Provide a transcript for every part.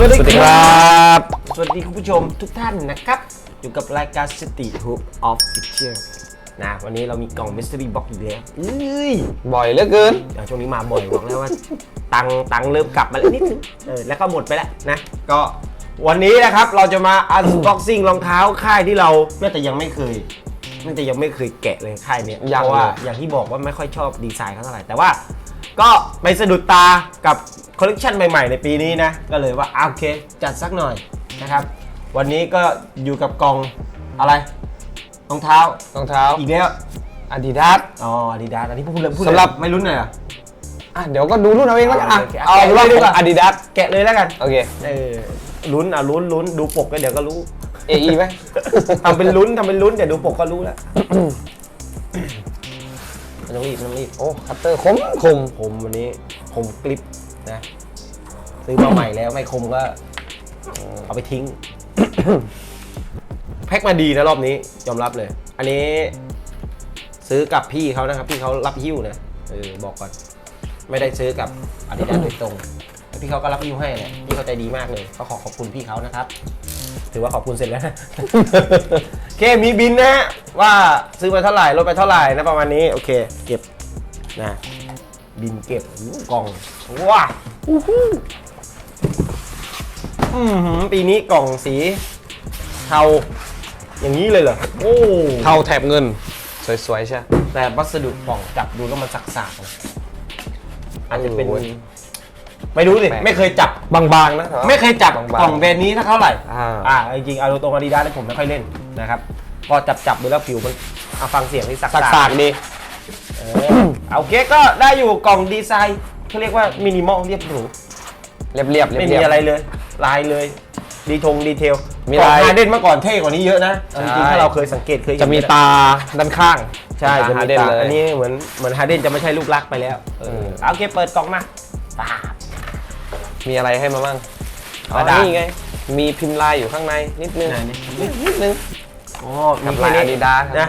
สวัสดีสวัสดีคครัรับบสวัสดีคุณผู้ชมทุกท่านนะครับ อยู่กับรายการ City Hoop Official นะวันนี้เรามีกล่อง Mystery Box อีกแล้วเอ้ยบ่อยเหลือเกินอะช่วงนี้มาบ่อยบอกแล้วว่าตังค์ตังค์เริ่มกลับมาแล้วนิดนึงเออแล้วก็หมดไปแล้วนะ ก็วันนี้นะครับเราจะมา unboxing รองเท้าค่ายที่เราน่าจะยังไม่เคยน่าจะยังไม่เคยแกะเลยค่ายเนี้ยยังเพราะว่าเลย อย่างที่บอกว่าไม่ค่อยชอบดีไซน์เขาเท่าไหร่แต่ว่า ก็ไปสะดุดตากับคอลเลกชันใหม่ๆ ในปีนี้นะ ก็เลยว่าอะโอเค จัดสักหน่อยนะครับ วันนี้ก็อยู่กับกล่องอะไรรองเท้ารองเท้าอีกแล้วอาดิดาสอ๋ออาดิดาสอันนี้พูดเลยพูดสำหรับไม่รุ่นเลยเหรอะอะเดี๋ยวก็ดูรุ่นเอาเองแล้วกันอะโอเคเอาเป็นว่าแกะเลยดีกว่าอาดิดาสแกะเลยแล้วกันโอเคเออลุ้นอะลุ้นลุ้นดูปกก็เดี๋ยวก็รู้เอไอไหมทำเป็นลุ้นทำเป็นลุ้นเดี๋ยวดูปกก็รู้แล้ว ไม่ต้องรีบไม่ต้องรีบโอ้คัตเตอร์คมคมผมวันนี้ผมกลิปนะซื้อมาใหม่แล้วไม่คมก็เอาไปทิ้ง แพ็คมาดีนะรอบนี้ยอมรับเลย อันนี้ซื้อกับพี่เขานะครับ พี่เขารับหิ้วนะเออบอกก่อน ไม่ได้ซื้อกับอาดิดาสโดยตรง พี่เขาก็รับหิ้วให้แหละพี่เขาใจดีมากเลย ก็ขอขอบคุณพี่เขานะครับ ถือว่าขอบคุณเสร็จแล้วนะโอเคมีบินนะฮะ ว่าซื้อไปเท่าไหร่ลดไปเท่าไหร่นะประมาณนี้ โอเค เก็บนะบินเก็บอู้กล่องว้าอู้หูอือหือปีนี้กล่องสีเทาอย่างนี้เลยเหรอโอ้เท่าแถบเงิน สวยๆใช่ แต่วัสดุกล่องจับดูแล้วมันสักๆนะอาจจะเป็นโอ้ย ไม่รู้สิแปลกไม่เคยจับ บางๆนะแต่ว่าไม่เคยจับบางๆกล่องแบรนด์นี้สักเท่าไหร่ อ่า อ่าจริงๆเอาตรงอาดิดาสผมไม่ค่อยเล่นนะครับ ก็จับจับๆดูแล้วผิวมันเอาฟังเสียงที่สักสากๆดีเออเอาโอเคก็ได้อยู่กล่องดีไซน์เขาเรียกว่ามินิมอลเรียบหรูเรียบๆเรียบๆไม่มีอะไรเลย ลายเลย ดีทงดีเทลมีกล่องลายฮาเดนเมื่อก่อนเท่กว่านี้เยอะนะเอาจริงๆใช่ถ้าเราเคยสังเกตเคยเห็นจะมีตาด้านข้างใช่จะตามีเด่นตาเลยอันนี้เหมือนเหมือนฮาเดนจะไม่ใช่ลูกรักไปแล้วเออมเอาโอเคเปิดกล่องมาป้าบมีอะไรให้มาบ้างอ๋อกระดาษนี่ไงมีพิมพ์ลายอยู่ข้างในนิดนึงไหนนี่นิดนิดนึง อ๋อกับมีลายแค่อาดินี้ดาสนะ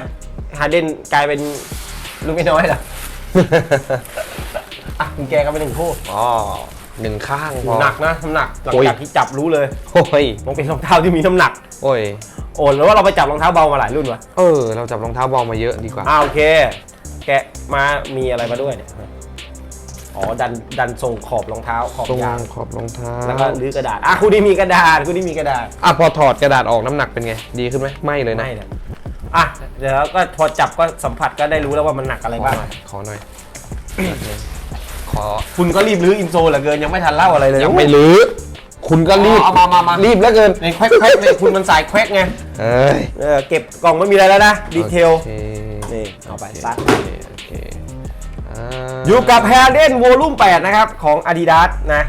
ฮาเดนกลายเป็นลูกไม่น้อยเหรออะคุณแกก็ไปหนึ่งคู่อ๋อหนึ่งข้างพอหนักนะน้ำหนักหลังโอ้ยจากที่จับรู้เลยโอ้ยมันเป็นรองเท้าที่มีน้ำหนัก โอ้ยโอ้แล้วว่าเราไปจับรองเท้าเบามาหลายรุ่นวะเออเราจับรองเท้าบอลมาเยอะดีกว่าอ่าโอเค แกะมามีอะไรมาด้วยเนี่ย อ๋อดันดันส่งขอบรองเท้าขอบตรงยางขอบรองเท้าแล้วก็รื้อกระดาษอะคุณนี่มีกระดาษคุณนี่มีกระดาษอะพอถอดกระดาษออกน้ำหนักเป็นไง ดีขึ้นไหมไม่เลยนะไม่นะอะเดี๋ยวก็พอจับก็สัมผัสก็ได้รู้แล้วว่ามันหนักอะไรขอบ้างหน่อยขอหน่อย ขอคุณก็รีบรื้ออินโซเหลือเกินยังไม่ทันเล่าอะไรเลยยังไม่ลื้อคุณก็รีบเอามามามารีบแล้วเกินในแควกแควกเนี่ยคุณมันสายแควกไงเอ้ยเออเก็บกล่องไม่มีอะไรแล้วนะดีเทลโอคนี่เอาไปโอเคซัด โอเคโอเคอ่าอยู่กับ h a r d e n Volume 8นะครับ ของ Adidas นะ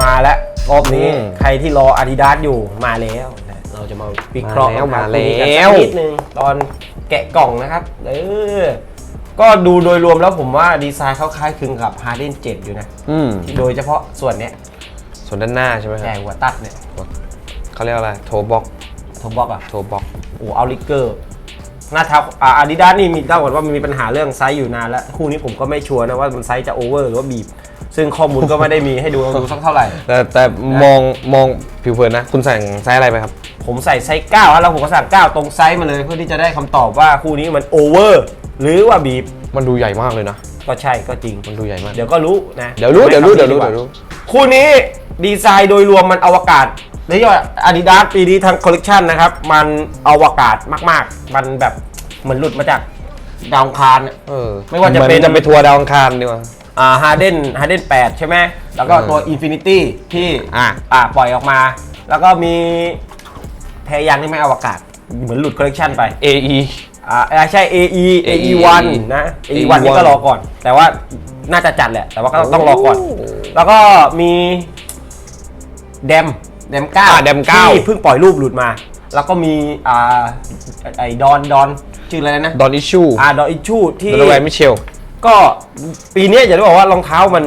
มาแล้วรอบนี้ใครที่รอ Adidas อยู่มาแล้วนะ เราจะมาวิเคราะห์มาคแล้รับวคุยกันมาสัแล้วกนิดนึงตอนแกะกล่องนะครับเออก็ดูโดยรวมแล้วผมว่าดีไซน์เขาคล้ายคลึงกับ Harden 7 อยู่นะอืมโดยเฉพาะส่วนเนี้ยส่วนด้านหน้าใช่ไหมคใหรัญ่บหัวตัดเนี่ยเขาเรียกว่าอะไรโทบ็อกโทบ็อกอะ โทบ็อกโอ้เอาลิเกอร์หน้าเท้าอ่าอาดิดาสนี่มีเล่าก่อนว่ามันมีปัญหาเรื่องไซส์อยู่นานแล้ว คู่นี้ผมก็ไม่ชัวร์นะว่ามันไซส์จะโอเวอร์หรือว่าบีบ ซึ่งข้อมูลก็ไม่ได้มีให้ดูดูสักเท่าไหร่ แต่แต่มองมองผิวเผินนะ คุณสั่งไซส์อะไรไปครับ ผมใส่ไซส์9แล้วผมก็สั่ง 9 ตรงไซส์มาเลยเพื่อที่จะได้คำตอบว่าคู่นี้มันโอเวอร์หรือว่าบีบ มันดูใหญ่มากเลยนะ ก็ใช่ก็จริง มันดูใหญ่มาก เดี๋ยวก็รู้นะ เดี๋ยวรู้เดี๋ยวรู้ไม่เดี๋ยวรู้คำนี้เดี๋ยวรู้ คู่นี้ดีไซน์โดยรวมมันอวกาศเรียกว่าอาดิดาสปีนี้ทั้งคอลเลกชันนะครับ มันอวกาศมากๆ มันแบบเหมือนหลุดมาจากดาวอังคารอะเออไม่ว่าจะเป็นหอจะไปทัวร์ดาวอังคารดีกว่าอ่า ฮาร์เดนฮาร์เดน8ใช่ไหมแล้วก็เออตัว Infinity ที่อะ อ่าปล่อยออกมา แล้วก็มีแพรยางที่ไม่อวกาศ เหมือนหลุดคอลเลกชันไป AE อ่าอ่าใช่ AE AE1 นะ AE1 AE1 นี่ก็รอก่อน แต่ว่าน่าจะจัดแหละ แต่ว่าก็ต้องรอก่อนโอ้แล้วก็มีแดมแดมเก้าอ่า Dam 9 ที่เพิ่งปล่อยรูปหลุดมา แล้วก็มีอ่าไอ้ดอนดอนชื่ออะไรนะดอนอิชชูอ่าดอนอิชชูที่ โดนแวนมิเชล ก็ปีเนี้ยอย่าได้บอกว่ารองเท้ามัน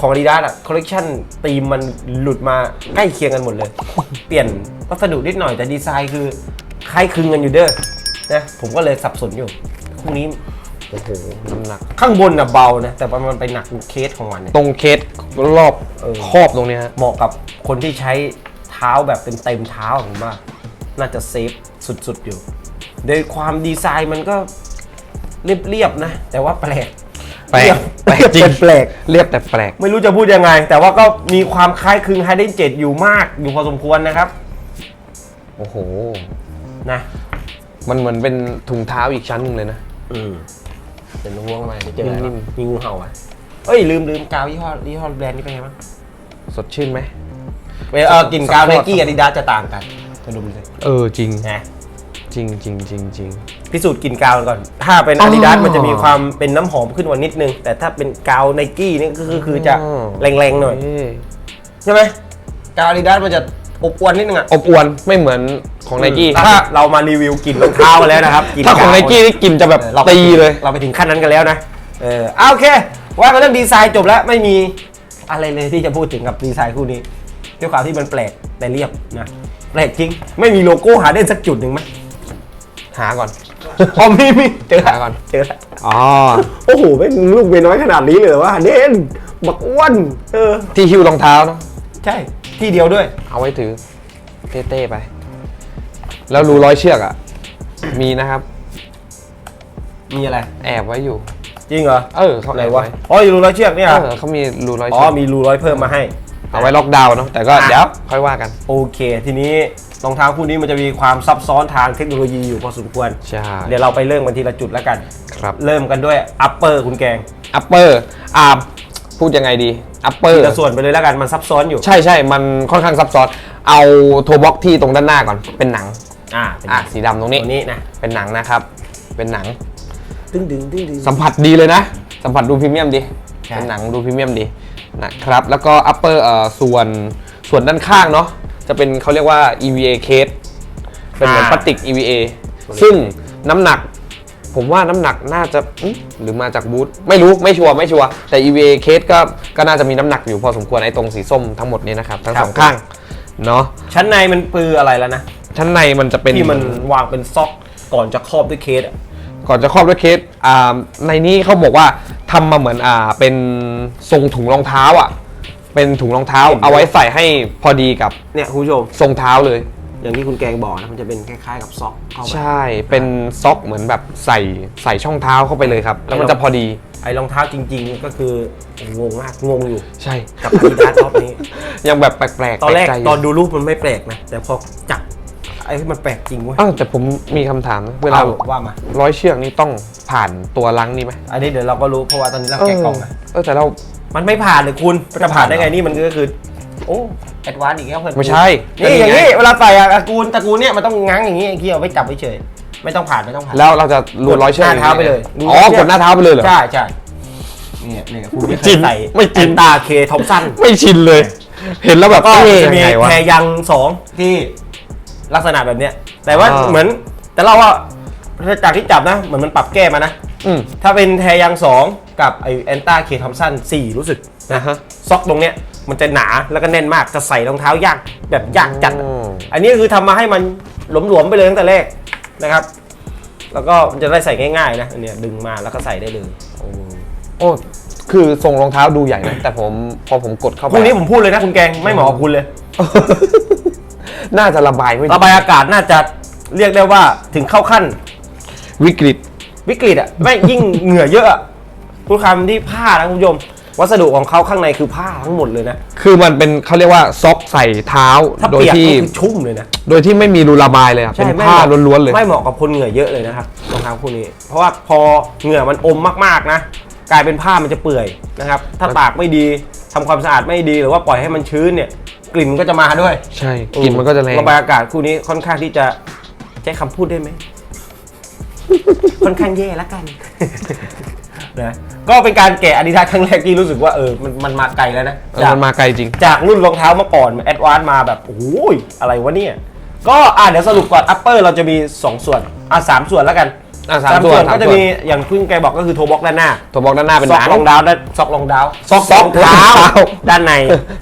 ของ Adidas อะคอลเลกชันตีมมันหลุดมาใกล้เคียงกันหมดเลย เปลี่ยนวัสดุนิดหน่อยแต่ดีไซน์คือคล้ายคลึงกันอยู่เด้อนะผมก็เลยสับสนอยู่คู่นี้โอ้โหน้ำหนักข้างบนน่ะเบานะ แต่มันไปหนักเคสของมันเนี่ย ตรงเคสรอบเออ ครอบตรงเนี้ยฮะเหมาะกับคนที่ใช้เท้าแบบเป็นเต็มๆเท้าผมว่าน่าจะเซฟสุดๆอยู่ โดยความดีไซน์มันก็เรียบๆนะ แต่ว่าแปลกแปลเรียกบแปลกจริงแปลกเรียบแต่แปลก ไม่รู้จะพูดยังไง แต่ว่าก็มีความคล้ายคลึงไฮเดนเจ็ดอยู่มากอยู่พอสมควรนะครับโอ้โห นะมันเหมือนเป็นถุงเท้าอีกชั้นหนึงเลยนะ อืมเป็นง่วงมาไปเจออะไรนิ่วะมมีงูเห่าอะเอ้ยลืมลืมกาวยี่ห้อยี่ห้อแบรนด์นี้เป็นไงบ้างสดชื่นไหมเออกินกาวไนกี้อาดิดาจะต่างกันมาดูเลยเออจริงนะจริงจริงจริงจริง พิสูจน์กลินกาวก่อน ถ้าเป็นอ๋ออาดิดาสมันจะมีความเป็นน้ำหอมขึ้นกว่านิดนึง แต่ถ้าเป็นกาวไนกี้นี่ก็คือคือจะอ๋อแรงๆหน่อยเอ้ยใช่ไหมกาวอาดิดาสมันจะอบอวนนิดนึงอะอบอวนไม่เหมือนของไนกี้ถ้าถ้าเรามารีวิวกลิ่นรองเท้ากันแล้วนะครับลิ่ถ้าของไนกี้นี่กลินจะแบบเราไปตีเลย เราไปถึงขั้นนั้นกันแล้วนะเออเอาโอเค ว่ากันเรื่องดีไซน์จบแล้วไม่มีอะไรเลยที่จะพูดถึงกับดีไซน์คู่นี้ด้วยความที่มันแปลกแต่เรียบนะแปลกจริง ไม่มีโลโก้หาได้สักจุดหนึ่งไหมหาก่อน พอมีมีเจอหาก่อนเจอแล้วอ๋อ โอ้โหเป็นลูกเมียน้อยขนาดนี้เลยเหรอวะเด่นบักอ้วนเออ ที่หิ้วรองเท้าเนาะใช่ ที่เดียวด้วย เอาไว้ถือเต้ๆไป แล้วรูร้อยเชือกอะ มีนะครับ มีอะไร แอบไว้อยู่ จริงเหรอเออเขาไหนแอบวะไว้อ๋ออยู่รูร้อยเชือกเนี่ยเออเขามีรูร้อยอ๋อเชือกมีรูร้อยเพิ่มมาให้ เอาไว้ล็อกดาวน์เนาะแต่ก็อะเดี๋ยวค่อยว่ากัน โอเค ทีนี้รองเท้าคู่นี้มันจะมีความซับซ้อนทางเทคโนโลยีอยู่พอสมควร ใช่เดี๋ยวเราไปเริ่มกันทีละจุดแล้วกัน ครับ เริ่มกันด้วยอัปเปอร์คุณแกงอัปเปอร์อ่าพูดยังไงดีอัปเปอทีร์ละส่วนไปเลยแล้วกันมันซับซ้อนอยู่ ใช่ใช่มันค่อนข้างซับซ้อน เอาโทบ็อกที่ตรงด้านหน้าก่อนเป็นหนังอ่าเป็นอะสีดำตรงนี้ตัวนี้นะเป็นหนังนะครับ เป็นหนังดึงดึงดึงดึงสัมผัสดีเลยนะ สัมผัสดูพรีเมียมดีใช่เป็นหนังดูพรีเมียมดี นะครับ แล้วก็ upper เอ่อส่วนส่วนด้านข้างเนาะจะเป็นเขาเรียกว่า EVA case เป็นเหมือนพลาสติก EVA ซึ่งน้ำหนัก ผมว่าน้ำหนักน่าจะอื้อหรือมาจากบูธไม่รู้ไม่ชัวร์ไม่ชัวร์แต่ EVA case ก็ก็น่าจะมีน้ำหนักอยู่พอสมควรไอ้ตรงสีส้มทั้งหมดนี้นะครับทั้งสองข้างเนาะชั้นในมันปืออะไรแล้วนะ ชั้นในมันจะเป็นที่มันวางเป็นซอกก่อนจะครอบด้วยเคสอะ ก่อนจะครอบด้วยเคสอ่าในนี้เขาบอกว่าทำมาเหมือนอ่าเป็นทรงถุงรองเท้าอะ เป็นถุงรองเท้า เอาไว้ใส่ให้พอดีกับเนี่ยคุณผู้ชมทรงเท้าเลย อย่างที่คุณแกงบอกนะมันจะเป็นคล้ายๆกับซอกเข้าไปใช่ เป็นซ็อกเหมือนแบบใส่ใส่ช่องเท้าเข้าไปเลยครับ แล้วมันจะพอดีไอ้รองเท้าจริง ๆ ก็คืองงมากงงอยู่ใช่กับอาดิดาสรอบนี้ ยังแบบแปลกๆตอนแรกปลใจยู่ตอนดูรูปมันไม่แปลกนะแต่พอจับ ไอ้ที่มันแปลกจริงเว้ยอ้าวแต่ผมมีคำถามนะเวลาเอาว่ามา ร้อยเชือกนี่ต้องผ่านตัวลังนี่ไหมอันนี้เดี๋ยวเราก็รู้เพราะว่าตอนนี้เราแกะกล่องนะเออแต่เรามันไม่ผ่านเลยคุณจะผ่านได้ไงนี่มันก็คือ โอ้แอดวานซ์อีกแล้วเพื่อนไม่ใช่นี่อย่างนี้นี้เวลาใส่อะตระกูลตระกูลเนี่ยมันต้องง้างอย่างนี้ไอ้ที่เอาไว้จับไว้เฉยไม่ต้องผ่านไม่ต้องผ่านแล้วเราจะรูร้อยเชือกหน้าเท้าไปเลยอ๋อกดหน้าเท้าไปเลยเหรอใช่ใช่เนี่ยเนี่ยคุณไม่เคจริยงใส่ไม่จริงแอนตาเคทอมสันไม่ชินเลย เห็นแล้วแบบก็เอ๊ะจะมียังไงวะแพรยังสองที่ ลักษณะแบบเนี้ยแต่ว่าอ่า เหมือนแต่เราว่าจากที่จับนะเหมือนมันปรับแก้มานะ อืมถ้าเป็นแทยังสองกับไอแอนต้าเคทอมสันสี่รู้สึกนะฮะ ซอกตรงเนี้ยมันจะหนาแล้วก็แน่นมากจะใส่รองเท้ายากแบบยากจัดอะอืม อันนี้คือทำมาให้มันหลวมๆไปเลยตั้งแต่แรกนะครับ แล้วก็มันจะได้ใส่ง่ายๆนะอันเนี้ยดึงมาแล้วก็ใส่ได้เลยโอ้โอ้คือทรงรองเท้าดูใหญ่นะ แต่ผมพอผมกดเข้าไป คู่นี้ผมพูดเลยนะคุณแกงไม่เหมาะกับคุณเลย น่าจะระบายไม่ระบายอากาศน่าจะเรียกได้ว่าถึงเข้าขั้นวิกฤตวิกฤตอะไม่ยิ่งเหงื่อเยอะอะทุกคำที่ผ้านะคุณผู้ชมวัสดุของเขาข้างในคือผ้าทั้งหมดเลยนะ คือมันเป็นเขาเรียกว่าซ็อกใส่เท้าถ้าโดยเปียกที่ก็คือชุ่มเลยนะ โดยที่ไม่มีรูระบายเลยอะเป็นไม่ผ้าเหมาะล้วนๆเลย ไม่เหมาะกับคนเหงื่อเยอะเลยนะครับรองเท้าคู่นี้ เพราะว่าพอเหงื่อมันอมมากๆนะ กลายเป็นผ้ามันจะเปื่อยนะครับ ถ้าตากไม่ดีทำความสะอาดไม่ดีหรือว่าปล่อยให้มันชื้นเนี่ย กลิ่นมันก็จะมาด้วยใช่กลิ่นมันก็จะแรงระบายอากาศคู่นี้ค่อนข้างที่จะใช้คำพูดได้ไหม ค่อนข้างแย่แล้วกัน นะก็เป็นการแกะอาดิดาสครั้งแรกที่รู้สึกว่าเออมันมันมาไกลแล้วนะเออจาก มันมาไกลจริง จากรุ่นรองเท้าเมื่อก่อนแอดวานซ์มาแบบโอ้ยอะไรวะเนี่ย ก็อะเดี๋ยวสรุปก่อนอัปเปอร์เราจะมี 2 ส่วน อะสามส่วนแล้วกัน อะสามส่วนสามส่วน ก็จะมีอย่างที่แกบอกก็คือโทบ็อกด้านหน้าตัวบอกด้านหน้าเป็นซหอกนังรองเท้าด้านซอกรองเท้าซอกรองเท้าด้านใน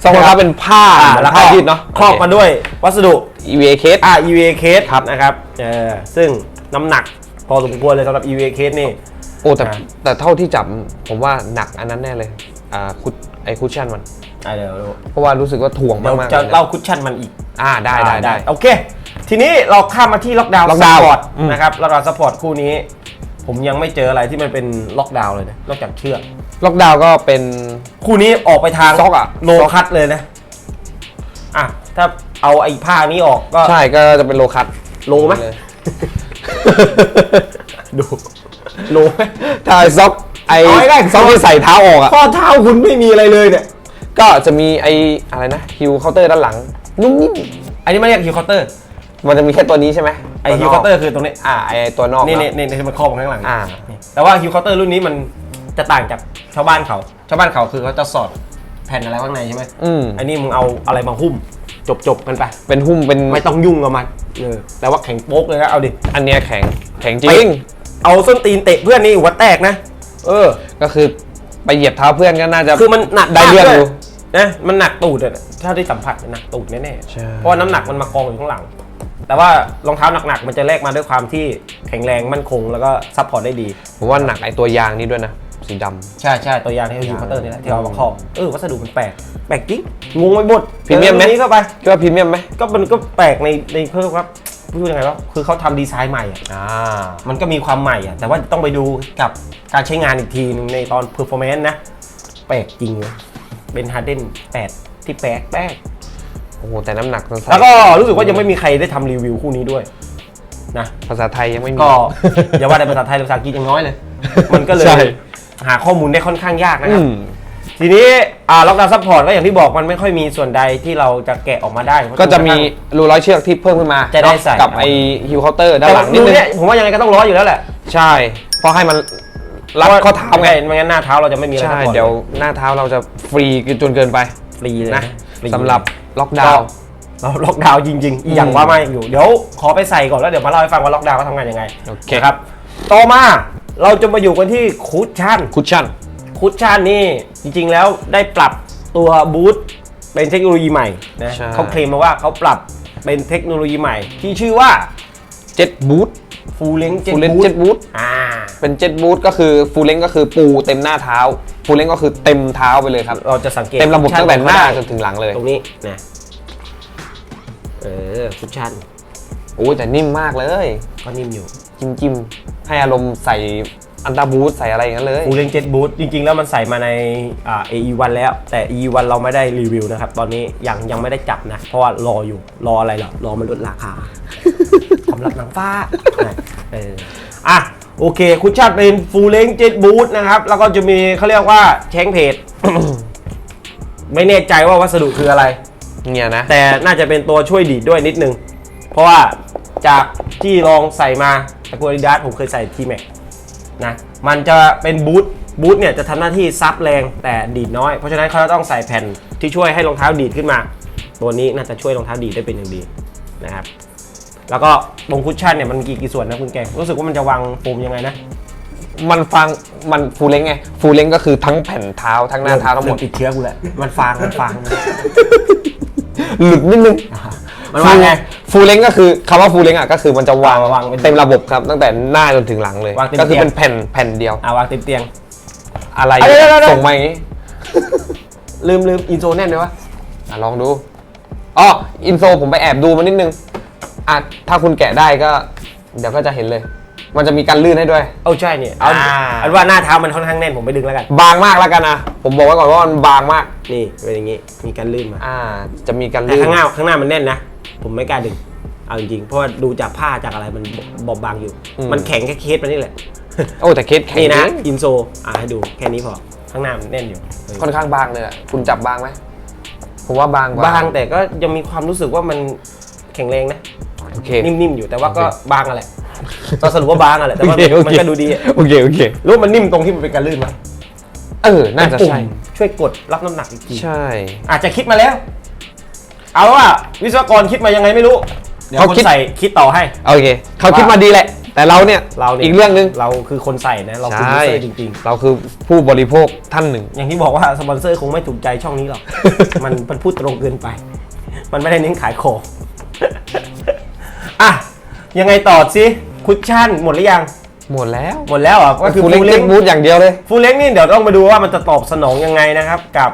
ซอกรองเท้าเป็นผ้าอ่าเหมือนแล้วก็ผ้ายืดเนาะครอบมาด้วยวัสดุ EVA case อ่า EVA case ครับนะครับเออซึ่งน้ำหนักพอสมควรเลยสำหรับ EVA case นี่ โอ้แต่อ่า แต่เท่าที่จับผมว่าหนักอันนั้นแน่เลยอ่าคุชไอคุชชั่นมัน อะเดี๋ยวเพราะว่ารู้สึกว่าถ่วงเดี๋ยวมากๆจะเลยนะเล่าคุชชั่นมันอีกอ่าได้ได้ได้ โอเค ทีนี้เราข้ามมาที่ล็อกดาวน์ล็อกดาวน์สปอร์ตอืม นะครับล็อกดาวน์สปอร์ตคู่นี้ ผมยังไม่เจออะไรที่มันเป็นล็อกดาวน์เลยนะนอกจากเชือก ล็อกดาวน์ก็เป็น คู่นี้ออกไปทาง ซอกอะ โลคัตเลยนะ อะ ถ้าเอาไอ้ผ้านี้ออกก็ใช่ก็จะเป็นโลคัตโลไหมเลย ดูโลไหม ถ้าไอ้ซ็อกไอเอาง่ายๆซ็อกที่ใส่เท้าออกอะ ข้อเท้าคุณไม่มีอะไรเลยเนี่ย ก็จะมีไออะไรนะฮิวเคาน์เตอร์ด้านหลังนุ่มนิ่มอันนี้มันเรียกฮิวเคาน์เตอร์ มันจะมีแค่ตัวนี้ใช่ไหมไอฮิวเคาน์เตอร์คือตรงนี้อ่าไอตัวนอกนี่เอะนี่นี่ที่มันครอบข้างหลังอ่านี่แต่ว่าฮิวเคาน์เตอร์รุ่นนี้มันจะต่างจากชาวบ้านเขา ชาวบ้านเขาคือเขาจะสอดแผ่นอะไรข้างในใช่ไหมอืมอันนี้มึงเอาอะไรมาหุ้ม จบจบๆกันไป เป็นหุ้มเป็นไม่ต้องยุ่งกับมันเออแต่ว่าแข็งโป๊กเลยนะเอาดิอันเนี้ยแข็งแข็งจไปริงเอาส้นตีนเตะเพื่อนนี่หัวแตกนะ เออ ก็คือไปเหยียบเท้าเพื่อนก็น่าจะคือมันหนักได้เรื่องมากอด้ยู่วยนะมันหนักตูดอะถ้าได้สัมผัสหนักตูดแน่ใช่ๆเพราะว่าน้ำหนักมันมากองอยู่ข้างหลัง แต่ว่ารองเท้าหนักๆ มันจะแลกมาด้วยความที่แข็งแรงมั่นคงแล้วก็ซัพพอร์ตได้ดีผมว่าหนักไอตัวยางนี้ด้วยนะ สีดำ ใช่ใช่ตัวยางที่เขาอยู่เคาน์เตอร์นี่แหละที่เรามาครอบเออวัสดุมันแปลกแปลกจริงงงไปหมดพรีเมียมไหม จอนี้เข้าไป คิดว่าพรีเมียมไหมก็มันก็แปลกในในเพิ่มครับพูดยังไงวะคือเขาทำดีไซน์ใหม่อะอ่า มันก็มีความใหม่อะแต่ว่าต้องไปดูกับการใช้งานอีกทีหนึงในตอน performance นะ แปลกจริงเลยเป็นฮาร์เดน8ที่แปลกแปลก โอ้โหแต่น้ำหนักมันใส่แล้วก็รู้สึกว่ายังไม่มีใครได้ทำรีวิวคู่นี้ด้วยนะภาษาไทยยังไม่มี ก็ อย่าว่าแต่ภาษาไทยหรือภาษาอังกฤษยังน้อยเลย มันก็เลยใช่หาข้อมูลได้ค่อนข้างยากนะคอืรับ ม ทีนี้อ่าล็อกดาวน์ซัพพอร์ตก็อย่างที่บอกมันไม่ค่อยมีส่วนใดที่เราจะแกะออกมาได้ก็จะมีรูร้อยเชือกที่เพิ่มขึ้นมาจะได้ใส่กับไอฮิวเคาน์เตอร์ด้านแต่หลัว่างนิดดูนึงเนี่ยผมว่ายังไงก็ต้องร้อยอยู่แล้วแหละใช่เพราะให้มันรัดข้อเท้าไงไม่งั้นหน้าเท้าเราจะไม่มีอะไรใช่ ซัพพอร์ตเดี๋ยวหน้าเท้าเราจะฟรีจนเกินไป ฟรีเลยนะฟรี สำหรับล็อกดาก็วน์เราล็อกดาวน์จริง ๆ อีกอย่างอืมว่าไม่อยู่ เดี๋ยวขอไปใส่ก่อนแล้วเดี๋ยวมาเล่าให้ฟังว่าล็อกดาวน์เขาทำงานยังไงโอเคนะครับต่อมาเราจะมาอยู่กันที่คูชชั่นคุชชั่นคูชชั่นนี่จริง ๆ แล้วได้ปรับตัวบูทเป็นเทคโนโลยีใหม่นะใช่เขาเคลมมาว่าเขาปรับเป็นเทคโนโลยีใหม่ที่ชื่อว่าเจ็ตบูท ฟูลเลงเจ็ฟูลเลนบูเจ็ทตบูทอ่า เป็นเจ็ตบูทก็คือฟูลเลนก็คือปูเต็มหน้าเท้า ฟูลเลนก็คือเต็มเท้าไปเลยครับ เราจะสังเกตเต็มระบบคุชชั่ตั้งแต่หน้าได้จนถึงหลังเลยตรงนี้นะเออคุชชั่นโอ้ยแต่นิ่มมากเลย ก็นิ่มอยู่ จิ้มจิ้มให้อารมณ์ใส่ อันดาบูทใส่อะไรอย่างนั้นเลย ฟูลเลงเจ็ตบูทจริง ๆ แล้วมันใส่มาในอ่า AE1 แล้ว แต่ AE1 เราไม่ได้รีวิวนะครับ ตอนนี้ยังยังไม่ได้จับนะ เพราะว่ารออยู่รออะไรหรอรอมันลดราคา สำหรับหนังฟ้าเอออะ โอเค คุชชั่นเป็นฟูลเลงเจ็ตบูทนะครับ แล้วก็จะมีเขาเรียกว่าแช้งเพจ ไม่แน่ใจว่าวัสดุคืออะไร เนี่ยนะ แต่น่าจะเป็นตัวช่วยดีดด้วยนิดนึง เพราะว่าจากที่ลองใส่มาตะกูดิดาสผมเคยใส่ทีแม็ก นะมันจะเป็นบูทบูทเนี่ยจะทำหน้าที่ซับแรงแต่ดีดน้อย เพราะฉะนั้นเขาจะต้องใส่แผ่นที่ช่วยให้รองเท้าดีดขึ้นมา ตัวนี้น่าจะช่วยรองเท้าดีดได้เป็นอย่างดีนะครับแล้วก็ตรงคุชชั่นเนี่ยมันมีกี่กี่ส่วนนะคุณแกงรู้สึกว่ามันจะวางโฟมยังไงนะมันฟังมันฟูลเลนไงฟูลเลนก็คือทั้งแผ่นเท้าทั้งหน้าเท้าทั้งหมดเริ่ติดเชื้อกูแหละมันฟางมันฟางหลุดนิดนึง มันวางไง ฟูลเลนก็คือคำว่าฟูลเลนอะก็คือมันจะวางวางเป็นเต็มระบบครับ ตั้งแต่หน้าจนถึงหลังเลยวางเต็มก็คือเตียง เป็นแผ่นแผ่นเดียว อะวางเต็มเตียง อะไรเดี๋ยวเดี๋ยวเดี๋ยว ส่งมาอย่างนี้ลืมลืมอินโซแน่นเลยวะอะลองดูอ๋ออินโซผมไปแอบดูมานิดนึงอะถ้าคุณแกะได้ก็ เดี๋ยวก็จะเห็นเลย มันจะมีการลื่นให้ด้วย เอาใช่เนี่ยเอาอ่าอันว่าหน้าเท้ามันค่อนข้างแน่นผมไปดึงแล้วกัน บางมากแล้วกันนะผมบอกไว้ก่อนว่ามันบางมาก นี่เป็นอย่างงี้มีการลื่นมาอ่า จะมีการแต่ลื่นข้างหน้าข้างหน้ามันแน่นนะ ผมไม่กล้าดึงเอาจริงๆเพราะว่าดูจากผ้าจากอะไรมันบอบบางอยู่มันแข็งแค่เคสมันนี่แหละ โอ้แต่เคสแข็งนี่นะจริงอินโซอ่าให้ดูแค่นี้พอข้างหน้ามันแน่นอยู่เออค่อนข้างบางเลยอะคุณจับบางไหมผมว่าบางกว่าบางแต่ก็ยังมีความรู้สึกว่ามันแข็งแรงนะ โอเค นิ่มๆอยู่แต่ว่าก็โอเคบางอะไรก็สรุปว่าบางอะไรแต่ว่าโอเคโอเค มันก็ดูดีอะโอเคโอเครู้ว่ามันนิ่มตรงที่มันเป็นการลื่นไหมเออน่าจะเป็นปุ่มใช่ช่วยกดรับน้ำหนักอีกทีใช่ อาจจะคิดมาแล้ว เอาว่าวิศวกรคิดมายังไงไม่รู้ เดี๋ยวเขาคนคิด ใส่คิดต่อให้ โอเคเขาคิดมาดีแหละ แต่เราเนี่ยเราเนี่ยอีกเรื่องหนึงเราคือคนใส่นะ เราคือใช่ยูเซอร์จริง เราคือผู้บริโภคท่านหนึ่ง ๆ อย่างที่บอกว่าสปอนเซอร์คงไม่ถูกใจช่องนี้หรอก มันมันพูดตรงเกินไป มันไม่ได้เน้นขายของ อะ ยังไงต่อสิคุชชั่นหมดหรือยัง หมดแล้วหมดแล้วเหรอะก็คือฟูเล็กฟูลเล็เล็กกบูธอย่างเดียวเลย ฟูลเล็กนี่เดี๋ยวต้องมาดูว่ามันจะตอบสนองยังไงนะครับ กับ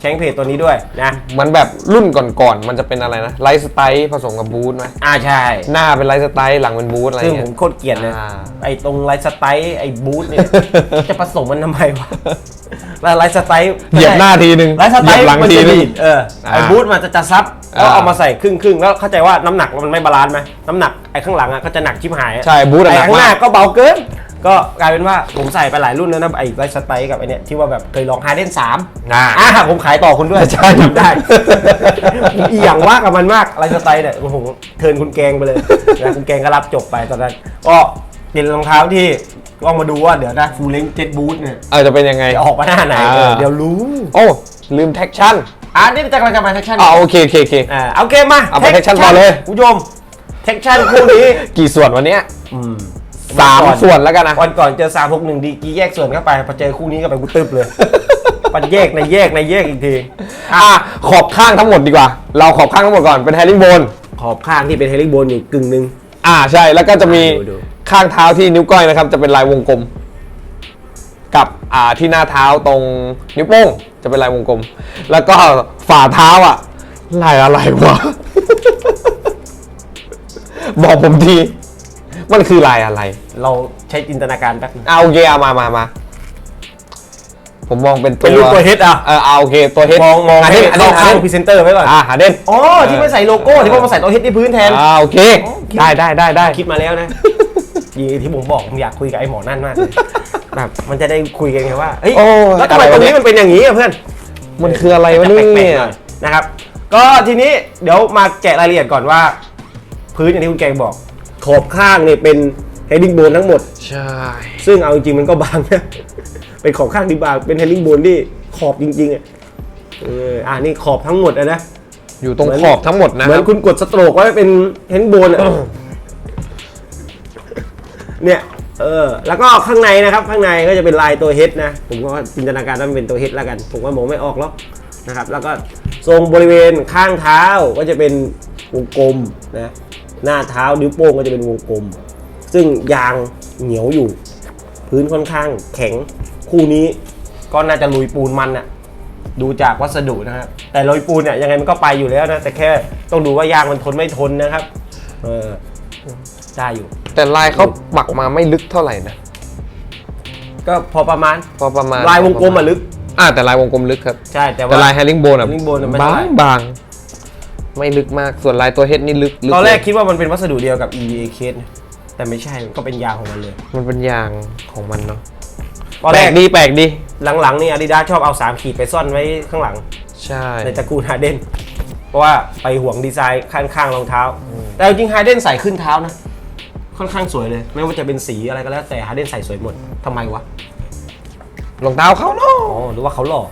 แชงเพจตัวนี้ด้วยนะมันแบบรุ่นก่อนๆมันจะเป็นอะไรนะไลฟ์สไตล์ผสมกับบูธไหมอ่าใช่ หน้าเป็นไลฟ์สไตล์หลังเป็นบูธอะไรซึ่งผเงี้ยมโคตรเกลียดเลยอ่า ไอ้ตรงไลฟ์สไตล์ไอ้บูธเนี่ย จะผสมมันทำไมวะแล้วไลฟ์สไตล์เหยียบหน้าทีนึงไลฟ์สไตเหยียล์บหลังมันทีจะนึง ดีดเออไอ้อ่าบูธมันจะจะซับแล้วอ่า เอามาใส่ครึ่งครึ่งๆแล้วเข้าใจว่าน้ำหนักมันไม่บาลานซ์ไหมน้ำหนักไอ้ข้างหลังอะก็จะหนักชิบหายอะใช่บูธอะไอ้หนักข้างหมาน้ากก็เบาเกิน ก็กลายเป็นว่าผมใส่ไปหลายรุ่นแล้วนะไอ้ไลฟ์สไตล์กับไอ้เนี่ยที่ว่าแบบเคยลองฮาร์เดนสามอ่า อะผมขายต่อคุณด้วยใช่ทำได้ผมอีหยังว่ากับมันมากไลฟ์สไตล์เนี่ยผมเทิร์นคุณแกงไปเลยนะคุณแกงก็รับจบไปตอนนั้นก็เป็นรองเท้าที่ลองมาดูว่าเดี๋ยวนะฟูลเลงเจ็ดบูทเนี่ยเออจะเป็นยังไง จะออกมาหน้าไหนอ่าเออเดี๋ยวรู้ โอ้ลืมแท็กชั่นอะนี่จะกำลังจะมาแท็กชั่น อ่าโอเคโอเคโอเค อ่าเอาเกมมาเอาไป Traction ต่อเลย คุณผู้ชมแท็กชั่นคู่นี้ กี่ส่วนวันเนี้ยอืม สามก่อนส่วนแล้วกันนะ วันก่อนเจอสามหกหนึ่งดีกีแยกส่วนเข้าไปพอเจอคู่นี้ก็ไปกูตึบเลย มันแยกในแยกในแยกอีกทีอะขอบข้างทั้งหมดดีกว่า เราขอบข้างทั้งหมดก่อนเป็นแฮร์ริงโบนขอบข้างที่เป็นเฮลิโบนอยู่กึ่งหนึ่ง อ่าใช่แล้วก็จะมีดูดู ข้างเท้าที่นิ้วก้อยนะครับ จะเป็นลายวงกลม กับอ่าที่หน้าเท้าตรงนิ้วโป้งจะเป็นลายวงกลม แล้วก็ฝ่าเท้าอะลายอะไรวะ บอกผมที มันคือลายอะไรเราใช้จินตนาการแป๊บนึงเอาโอเคเอามามามาผมมองเป็นตัวเป็นรูปตัวเฮดอะเออเอาโอเคตัวเฮดมองมองหาให้เด่นเข้าหาข้างเด่นพรีเซนเตอร์ไว้ก่อนอ่าหาเด่นอ๋อที่ไม่ใส่โลโก้ที่พวกมาใส่ตัวเฮดที่พื้นแทนอ่าโอเค ได้ได้ได้ได้คิดมาแล้วนะยีที่ผมบอกผมอยากคุยกับไอ้หมอนั่นมากเลยแบบมันจะได้คุยกันไงว่าเฮ้ยโอ้ยแล้วทำไมอะไรตรวะงเนี่นี้ยมันเป็นอย่างนี้อะเพื่อนมันคืออะไรวะจะเนี่แปลกยๆหน่อยนะครับ ก็ทีนี้เดี๋ยวมาแกะรายละเอียดก่อนว่า พื้นอย่างที่คุณแกงบอก ขอบข้างเนี่ยเป็นเฮดดิ้งโบนทั้งหมด ใช่ ซึ่งเอาจริงๆมันก็บางนะเป็นขอบข้างที่บางเป็นเฮดดิ้งโบนที่ขอบจริงๆอะเอออ่านี่ขอบทั้งหมดอะนะอยู่ตรงเหมือนขอบทั้งหมดนะเหมืคอนรับคุณกดสโตรกไว้เป็นเฮดดิ้งโบนอะเนี่ยเออแล้วก็ข้างในนะครับ ข้างในก็จะเป็นลายตัวเฮดนะผมก็จินตนาการว่ามันเป็นตัวเฮดแล้วกัน ผมก็มองไม่ออกหรอกนะครับ แล้วก็ทรงบริเวณข้างเท้าก็จะเป็นวงกลมนะ หน้าเท้านิ้วโป้งก็จะเป็นวงกลม ซึ่งยางเหนียวอยู่ พื้นค่อนข้างแข็งคู่นี้ก็น่าจะลุยปูนมันอะดูจากวัสดุนะครับ แต่ลุยปูนเนี่ยยังไงมันก็ไปอยู่แล้วนะแต่แค่ต้องดูว่ายางมันทนไม่ทนนะครับเออได้อยู่ แต่ลายเขาปักมาไม่ลึกเท่าไหร่นะ ก็พอประมาณพอประมาณ ลายวงกลมอะลึก อ่าแต่ลายวงกลมลึกครับ ใช่แต่แต่ว่าลายแฮร์ริงโบนอะ Herring bone อะไม่บาเท่าไหร่งบาง ไม่ลึกมากส่วนลายตัวเฮดนี่ลึกลึกตอนแรกเลยคิดว่ามันเป็นวัสดุเดียวกับ EVA case นะแต่ไม่ใช่มันก็เป็นยางของมันเลยมันเป็นยางของมันเนาะตอนแปแรลกกดีแปลกดีหลังๆนี่อาดิดาชอบเอา3ขีดไปซ่อนไว้ข้างหลัง ใช่ ในตระกูลฮาเดน เพราะว่าไปห่วงดีไซน์ข้างๆรองเท้า แต่จริงฮาเดนใส่ขึ้นเท้านะ ค่อนข้างสวยเลย ไม่ว่าจะเป็นสีอะไรก็แล้วแต่ฮาเดนใส่สวยหมดทำไมวะ รองเท้าเขาเนาะอ๋อหรือว่าเขาหล่อ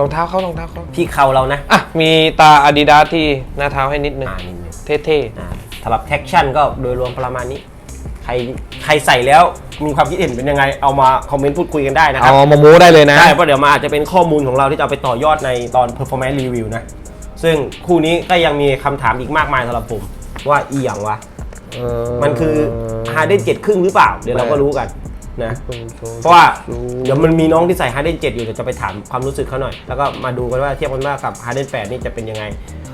รองเท้าเขารองเท้าเขาพี่เขาเรานะอะมีตาอาดิดาสที่หน้าเท้าให้นิดนึงอ่านิดนึงเท่อ่าสำหรับแท็กชั่นก็โดยรวมประมาณนี้ ใครใครใส่แล้วมีความคิดเห็นเป็นยังไง เอามาคอมเมนต์พูดคุยกันได้ๆนะครับเอามาโม้ได้เลยนะ ใช่เพราะเดี๋ยวมาอาจจะเป็นข้อมูลของเราที่จะเอาไปต่อยอดในตอน performance review นะ ซึ่งคู่นี้ก็ยังมีคำถามอีกมากมายสำหรับผมว่าอีหยังวะเออมันคือฮาร์เดนเจ็ดครึ่งหรือเปล่า เดี๋ยวเราก็รู้กัน นะเพราะว่าเดี๋ยวมันมีน้องที่ใส่ฮาร์เดนเจ็ดอยู่เดี๋ยวจะไปถามความรู้สึกเขาหน่อย แล้วก็มาดูกันว่าเทียบกันว่ากับฮาร์เดนแปดนี่จะเป็นยังไง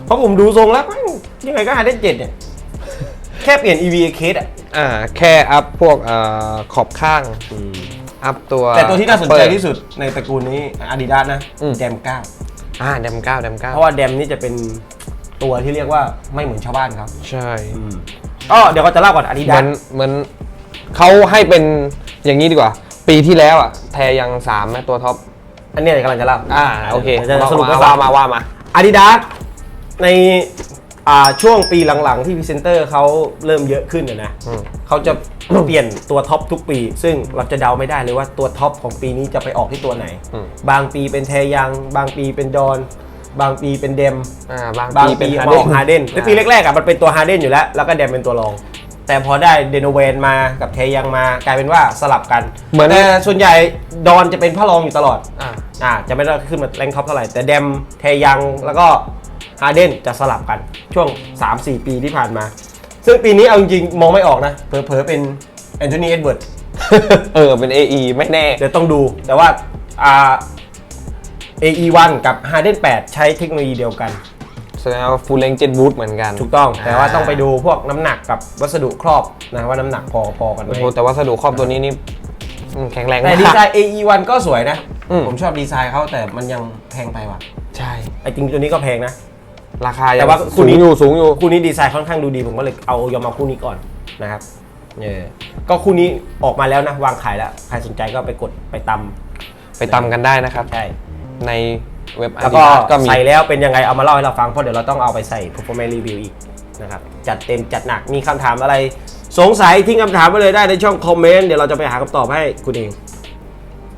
เพราะผมดูทรงแล้วมันยังไงก็ฮาร์เดนเจ็ดเนี่ย แค่เปลี่ยน EVA case อะอ่าแค่อัพพวกเอ่อขอบข้าง อัพตัวแต่ตัวที่น่าสนใจ upper ที่สุดในตระกูลนี้อาดิดาสนะอืมแดมเก้าอ่าแดมเก้าแดมเก้าเพราะว่าแดมนี่จะเป็นตัวที่เรียกว่าไม่เหมือนชาวบ้านครับ ใช่ก็เดี๋ยวก็จะเล่าก่อนอาดิเหดามือสนเหมือน เขาให้เป็นอย่างนี้ดีกว่า ปีที่แล้วอะแทยังสามนะตัวท็อปอันเนี้ยเดี๋ยวกำลังจะเล่า อ่าโอเคดี๋ยวจะสรุปให้ว่าฟัว่าง มาว่ามาอาดิดาสในอ่าช่วงปีหลังๆ ที่พรีเซนเตอร์เขาเริ่มเยอะขึ้นนะนะอืมเขาจะ เปลี่ยนตัวท็อปทุกปี ซึ่งเราจะเดาไม่ได้เลยว่าตัวท็อปของปีนี้จะไปออกที่ตัวไหน อืมบางปีเป็นแทยัง บางปีเป็นดอน บางปีเป็นเดม อ่าบางบางปีปีเป็นมาออกฮาร์เดนในปีแรกๆอะมันเป็นตัวฮาร์เดนอยู่แล้ว แล้วก็เดมเป็นตัวรอง แต่พอได้เดโนเวนมากับเทยังมากลายเป็นว่าสลับกันเหมือน แต่ส่วนใหญ่ดอนจะเป็นพระรองอยู่ตลอดอ่าอ่าจะไม่ได้ขึ้นมาแรงท็อปเท่าไหร่แต่เดมเทยังแล้วก็ฮาเดนจะสลับกันช่วง 3-4 ปีที่ผ่านมา ซึ่งปีนี้เอาจริงๆมองไม่ออกนะเผลอๆเป็นแอนโทนีเอ็ดเวิร์ด เออเป็น AE ไม่แน่ เดี๋ยวต้องดูแต่ว่าอ่า AE1 กับ Harden 8 ใช้เทคโนโลยีเดียวกัน แสดงว่าฟูลเลงเจ็ดบูทเหมือนกันถูกต้อง แต่ว่าต้องไปดูพวกน้ำหนักกับวัสดุครอบนะว่าน้ำหนักพอพอกันไหมโอ้โหแต่วัสดุครอบตัวนี้นี่อืมแข็งแรงแต่มากดีไซน์ AE1 ก็สวยนะอืมผมชอบดีไซน์เขาแต่มันยังแพงไปว่ะใช่ ไอ้จริงตัวนี้ก็แพงนะ ราคาแต่ยังว่าคู่สูงนี้อยู่สูงอยู่คู่นี้ดีไซน์ค่อนข้างดูดีผมก็เลยเอายอมมาคู่นี้ก่อนนะครับเออก็คู่นี้ออกมาแล้วนะวางขายแล้วใครสนใจก็ไปกดไปตำไปตำกันได้นะครับใช่ใน เว็บแล้วก็ Adidas ก็มีใส่แล้วเป็นยังไงเอามาเล่าให้เราฟังเพราะเดี๋ยวเราต้องเอาไปใส่ performance review อีกนะครับจัดเต็มจัดหนักมีคำถามอะไร สงสัยทิ้งคำถามไว้เลยได้ในช่องคอมเมนต์เดี๋ยวเราจะไปหาคำตอบให้คุณเอง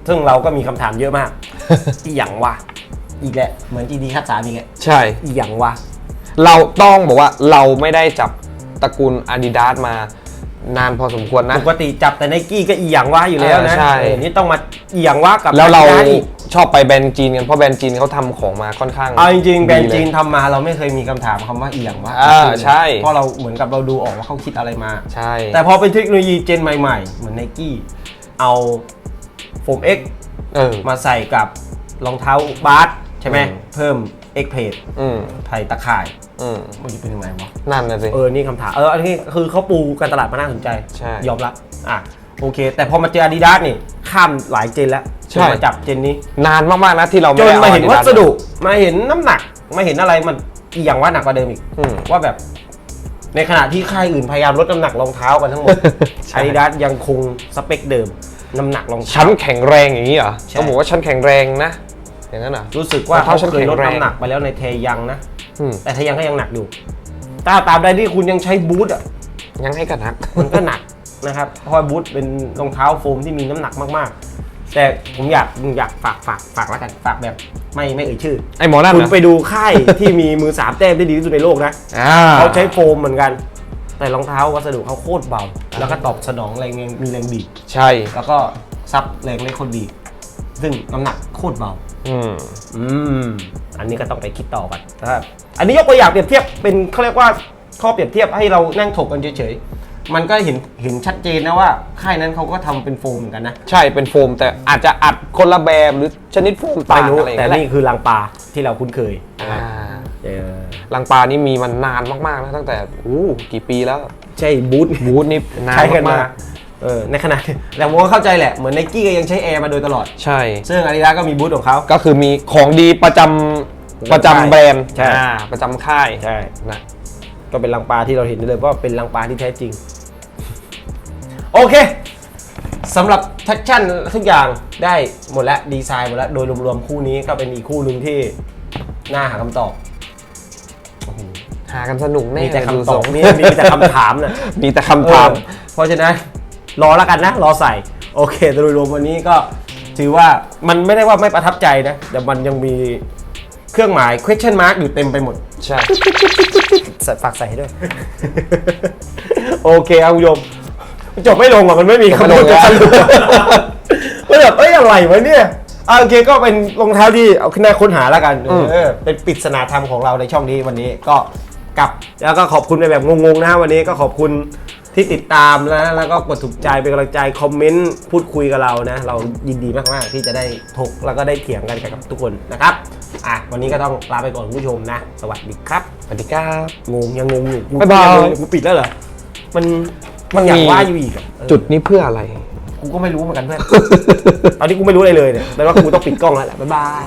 ซึ่งเราก็มีคำถามเยอะมาก อีหยังวะอีกแหละเหมือนจีดีคัดสามอีกแหละใช่ อีหยังวะ เราต้องบอกว่าเราไม่ได้จับตระกูล Adidas มานานพอสมควรนะ ปกติจับแต่ไนกี้ก็อีหยังวะอยู่แล้วนะเออใช่ เออนี่ต้องมาอีหยังวะกับแล้วเรา Adidas อีก ชอบไปแบรนด์จีนกันเพราะแบรนด์จีนเขาทำของมาค่อนข้างเอาจริงๆแบรนด์ดีเลยจีนทำมาเราไม่เคยมีคำถามคำว่าอีหยังวะอ่าจริงๆใช่ เพราะเราเหมือนกับเราดูออกว่าเขาคิดอะไรมา ใช่ แต่พอเป็นเทคโนโลยีเจนใหม่ๆ เหมือนไนกี้เอาโฟม X เออ มาใส่กับรองเท้าบาสใช่ไหม อืม เพิ่ม X เพจอืมไผ่ตะข่าย อืมมันจะเป็นยังไงวะ นั่นนะสิ เออ นี่คำถาม เออ อันนี้คือเขาปูการตลาดมาน่าสนใจ ใช่ ยอมรับ อะ โอเค แต่พอมาเจอ Adidas นี่ ข้ามหลายเจนแล้ว ใช่จนมาจับเจนนี้ นานมากๆนะที่เราจไม่นได้อมาเห็น Adidas วัสดุ มาเห็นน้ำหนัก มาเห็นอะไรมันอีกอย่างว่าหนักกว่าเดิมอีก อืม ว่าแบบ ในขณะที่ค่ายอื่นพยายามลดน้ำหนักรองเท้ากันทั้งหมดใช่ Adidas ยังคงสเปคเดิม น้ำหนักรองเท้า ชั้นแข็งแรงอย่างนี้เหรอใช่ ต้องบอกว่าชั้นแข็งแรงนะ อย่างนั้นเหรอ รู้สึกว่ารองเท้าเขาชั้นเคยลดแข็งแรง น้ำหนักไปแล้วในเทยังนะ อืมแต่เทยังก็ยังหนักอยู่ถ้าตามใดที่คุณยังใช้บูทอะ ยังให้กันนัก มันก็หนักนะครับเพราะว่าบูทเป็นรองเท้าโฟมที่มีน้ำหนักมากๆ แต่ผมอยากอยากฝากฝากฝากแล้วกันฝากแบบไม่ไม่เอ่ยชื่อ ไอหมอนั่นคุณนะไปดูค่ายที่มีมือสามแต้มได้ดีที่สุดในโลกนะ อ่าเขาใช้โฟมเหมือนกัน แต่รองเท้าวัสดุเขาโคตรเบา แล้วก็ตอบสนองแรงมีแรงบีบใช่ แล้วก็ซับแรงได้โคตรดีซึ่งน้ำหนักโคตรเบา อืม อืม อันนี้ก็ต้องไปคิดต่อกันนะครับ อันนี้ยกตัวอย่างเปรียบเทียบเป็นเขาเรียกว่าข้อเปรียบเทียบให้เรานั่งถกกันเฉยๆ มันก็เห็นเห็นชัดเจนนะว่าค่ายนั้นเขาก็ทำเป็นโฟมเหมือนกันนะ ใช่เป็นโฟม แต่อาจจะอัดคนละแบบหรือชนิดโฟมต่าไม่งรู้อะไรอย่างแต่เงี้ยแหละนี่คือลังปลาที่เราคุ้นเคยอ่าเออลังปลานี่มีมันนานมากๆนะตั้งแต่อู้กี่ปีแล้วใช่บูทบูธนี่นานใช้กันมามากเออในขณะแต่ผมก็เข้าใจแหละเหมือนไนกี้ก็ยังใช้แอร์มาโดยตลอด ๆใช่ ซึ่งอาดิดาก็มีบูธของเขา ก็คือมีของดีประจำประจำแบรนด์ใช่ อ่าประจำค่ายใช่นะก็เป็นลังปลาที่เราเห็นได้เลยว่าเป็นลังปลาที่แท้จริง โอเคสำหรับทัชชั่นทุกอย่างได้หมดแล้วดีไซน์หมดแล้วโดยรวมๆ คู่นี้ก็เป็นอีกคู่หนึ่งที่น่าหาคำตอบหากันสนุกแน่มีแต่ดูคำตทอรบงมีมีแต่คำถามนะมีแต่คำถามเออเพราะฉะนั้นรอแล้วกันนะ รอใส่ โอเคโดยรวมวันนี้ก็ถือว่ามันไม่ได้ว่าไม่ประทับใจนะ แต่มันยังมีเครื่องหมาย question mark อยู่เต็มไปหมด ใช่ใส่ฝากใส่ให้ด้วย โอเคครับคุณผู้ชม จบไม่ลงอะมันไม่มีคำพูดจะสรุปมันแบบเอ้ยอะไรวะเนี่ยอะโอเคก็เป็นรองเท้าที่เอาขึ้นหน้าค้นหาแล้วกันอืมเออเป็นปริศนาธรรมของเราในช่องนี้วันนี้ก็กลับแล้วก็ขอบคุณในแบบงงๆนะวันนี้ก็ขอบคุณที่ติดตามนะแล้วก็กดถูกใจเป็นกำลังใจคอมเมนต์พูดคุยกับเรานะ เรายินดีมากๆที่จะได้ถกแล้วก็ได้เถียงกันกับทุกคนนะครับอะวันนี้ก็ต้องลาไปก่อนคุณผู้ชมนะ สวัสดีครับสวัสดีครับงงยังงงอยู่กูบ๊ายบายงงอยู่กูปิดแล้วเหรอมัน มันอยากมีว่าอยู่อีกอะเออจุดนี้เพื่ออะไร กูก็ไม่รู้เหมือนกันเพื่อน ตอนนี้กูไม่รู้อะไรเลยเนี่ยแปลว่ากูต้องปิดกล้องแล้วแหละบ๊ายบาย